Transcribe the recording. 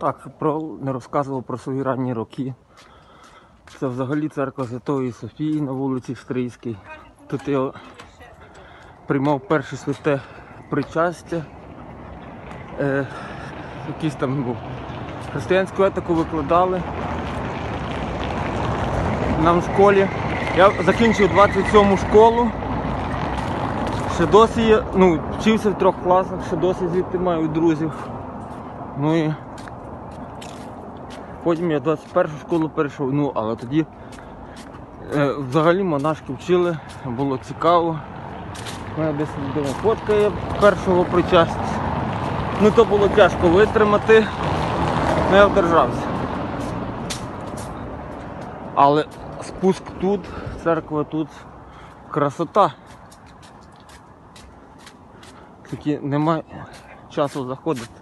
Так, про, не розказував про свої ранні роки. Це взагалі церква Святої Софії на вулиці Стрийській. Тут я приймав перше святе причастя. Е, якийсь там був. Християнську етику викладали нам в школі. Я закінчив 27-му школу. Ще досі ну, вчився в трьох класах, ще досі звідти маю друзів. Ну і потім я 21 школу перейшов, ну, але тоді е, взагалі монашки вчили, було цікаво. Мене десь людина фотка є першого причастя. Ну то було тяжко витримати, але я вдержався. Але спуск тут, церква тут, красота. Тільки немає часу заходити.